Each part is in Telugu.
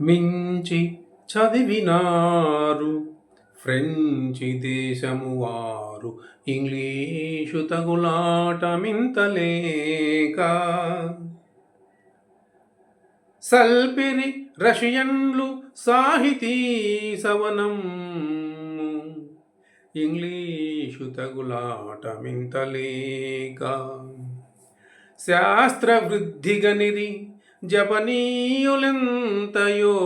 మించి చదివినారు. ఫ్రెంచి దేశము వారు ఇంగ్లీషు తగులాటమింతలేక సల్పిరి రష్యన్లు సాహితీ సవనం ఇంగ్లీషు తగులాటమింతలేక మింతలేక శాస్త్ర వృద్ధిగనిరి జపనీయులెంతయో?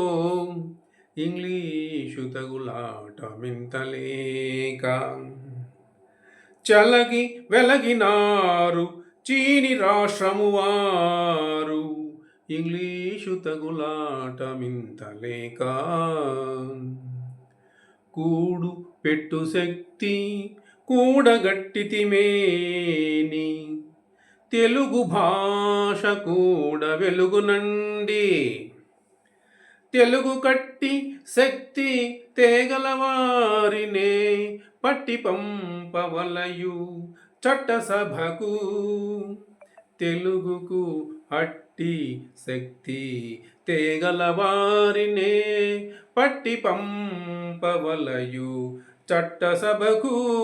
ఇంగ్లీషు తగులాటమింతలేక చలగి వెలగినారు చీని రాష్ట్రము వారు ఇంగ్లీషు తగులాటమింతలేక కూడు పెట్టు శక్తి కూడగట్టితిమేని తెలుగు భాష కూడా వెలుగునండి. తెలుగు కట్టి శక్తి తేగలవారినే పట్టి పంపవలయు చట్టసభకు. తెలుగుకు అట్టి శక్తి తేగలవారినే పట్టి పంపవలయు చట్టసభకు.